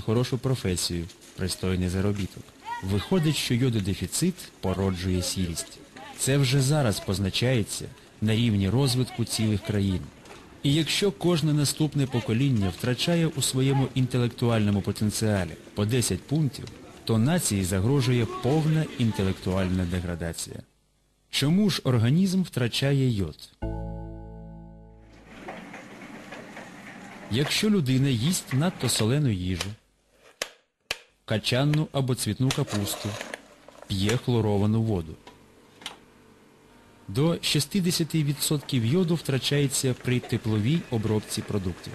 хорошу професію, пристойний заробіток. Виходить, що йододефіцит породжує сірість. Це вже зараз позначається на рівні розвитку цілих країн. І якщо кожне наступне покоління втрачає у своєму інтелектуальному потенціалі по 10 пунктів, то нації загрожує повна інтелектуальна деградація. Чому ж організм втрачає йод? Якщо людина їсть надто солену їжу, качанну або цвітну капусту, п'є хлоровану воду. До 60% йоду втрачається при тепловій обробці продуктів.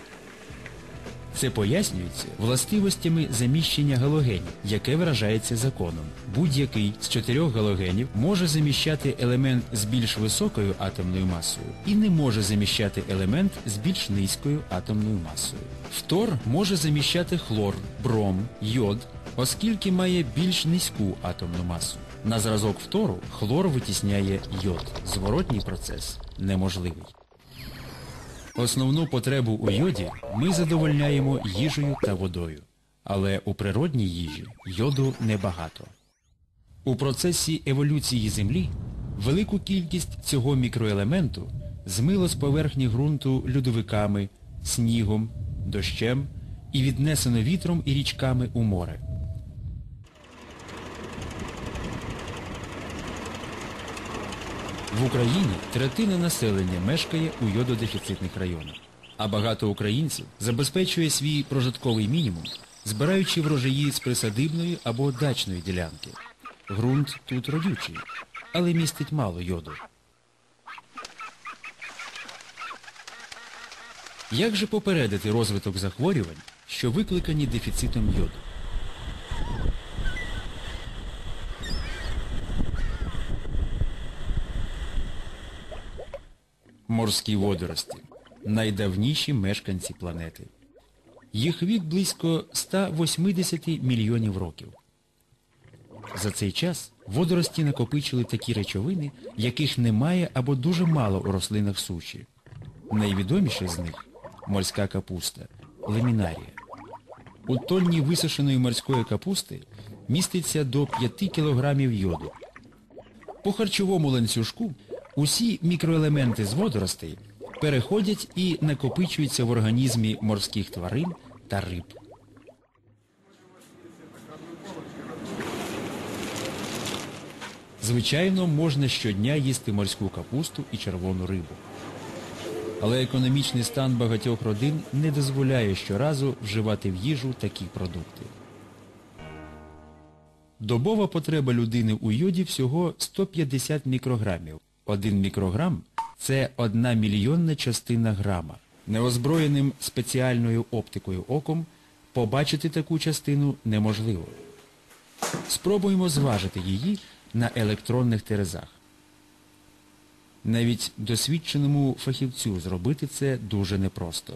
Це пояснюється властивостями заміщення галогенів, яке виражається законом. Будь-який з чотирьох галогенів може заміщати елемент з більш високою атомною масою і не може заміщати елемент з більш низькою атомною масою. Фтор може заміщати хлор, бром, йод, оскільки має більш низьку атомну масу. На зразок фтору хлор витісняє йод. Зворотній процес неможливий. Основну потребу у йоді ми задовольняємо їжею та водою. Але у природній їжі йоду небагато. У процесі еволюції Землі велику кількість цього мікроелементу змило з поверхні ґрунту льодовиками, снігом, дощем і віднесено вітром і річками у море. В Україні третина населення мешкає у йододефіцитних районах, а багато українців забезпечує свій прожитковий мінімум, збираючи врожаї з присадибної або дачної ділянки. Грунт тут родючий, але містить мало йоду. Як же попередити розвиток захворювань, що викликані дефіцитом йоду? Морські водорості найдавніші мешканці планети. Їх вік близько 180 мільйонів років. За цей час водорості накопичили такі речовини, яких немає або дуже мало у рослинах суші. Найвідоміший з них морська капуста лемінарія. У тонні висушеної морської капусти міститься до 5 кг йоду. По харчовому ланцюжку усі мікроелементи з водоростей переходять і накопичуються в організмі морських тварин та риб. Звичайно, можна щодня їсти морську капусту і червону рибу. Але економічний стан багатьох родин не дозволяє щоразу вживати в їжу такі продукти. Добова потреба людини у йоді всього 150 мікрограмів. Один мікрограм – це одна мільйонна частина грама. Неозброєним спеціальною оптикою оком побачити таку частину неможливо. Спробуємо зважити її на електронних терезах. Навіть досвідченому фахівцю зробити це дуже непросто.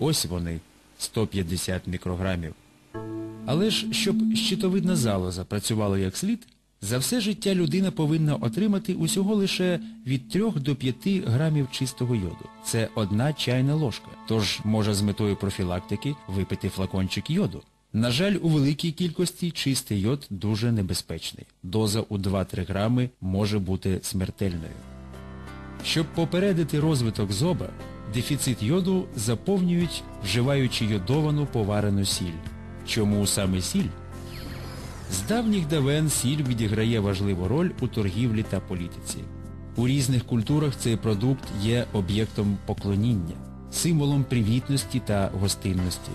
Ось вони, 150 мікрограмів. Але ж, щоб щитовидна залоза працювала як слід, за все життя людина повинна отримати усього лише від 3 до 5 грамів чистого йоду. Це одна чайна ложка. Тож може з метою профілактики випити флакончик йоду. На жаль, у великій кількості чистий йод дуже небезпечний. Доза у 2-3 грами може бути смертельною. Щоб попередити розвиток зоба, дефіцит йоду заповнюють, вживаючи йодовану поварену сіль. Чому саме сіль? З давніх давен сіль відіграє важливу роль у торгівлі та політиці. У різних культурах цей продукт є об'єктом поклоніння, символом привітності та гостинності.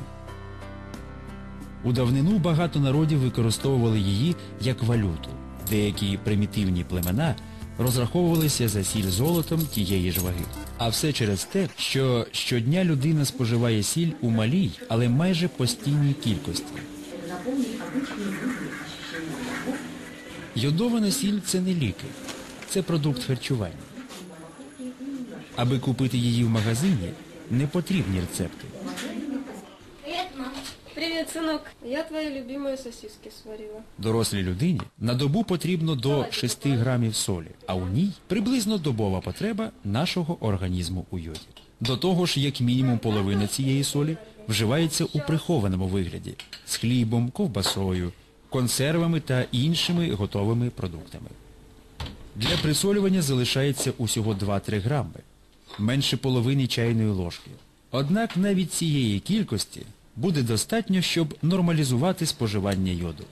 У давнину багато народів використовували її як валюту. Деякі примітивні племена розраховувалися за сіль золотом тієї ж ваги. А все через те, що щодня людина споживає сіль у малій, але майже постійній кількості. Йодована сіль це не ліки, це продукт харчування. Аби купити її в магазині, не потрібні рецепти. Сынок. Я твои любимые сосиски сварила. Дорослій людині на добу потрібно до 6 грамів солі, а у ній приблизно добова потреба нашого організму у йоді. До того ж, як мінімум половина цієї солі вживається у прихованому вигляді з хлібом, ковбасою, консервами та іншими готовими продуктами. Для присолювання залишається усього 2-3 грами, менше половини чайної ложки. Однак навіть цієї кількості буде достатньо, щоб нормалізувати споживання йоду.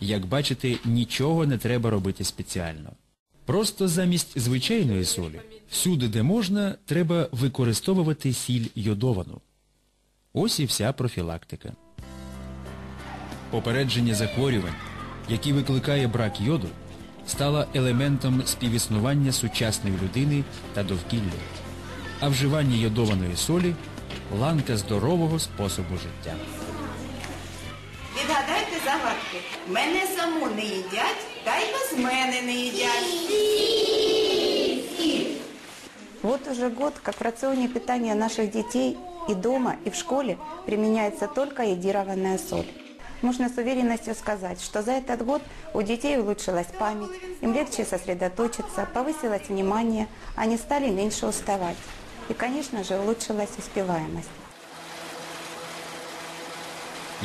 Як бачите, нічого не треба робити спеціально. Просто замість звичайної солі, всюди, де можна, треба використовувати сіль йодовану. Ось і вся профілактика. Попередження захворювань, які викликає брак йоду, стало елементом співіснування сучасної людини та довкілля. А вживання йодованої солі – ланка здорового способу життя. Відгадайте загадки. Мене саму не їдять, та й без мене не їдять. Вот уже год, как в рационе питания наших детей и дома, и в школе применяется только йодированная соль. Можно с уверенностью сказать, что за этот год у детей улучшилась память, им легче сосредоточиться, повысилось внимание, они стали меньше уставать. И, конечно же, улучшилась успеваемость.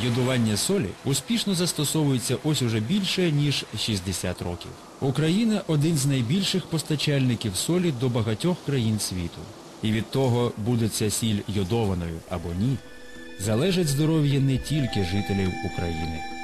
Йодування солі успішно застосовується ось уже більше, ніж 60 років. Україна – один з найбільших постачальників солі до багатьох країн світу. І від того, буде ця сіль йодованою або ні, залежить здоров'я не тільки жителів України.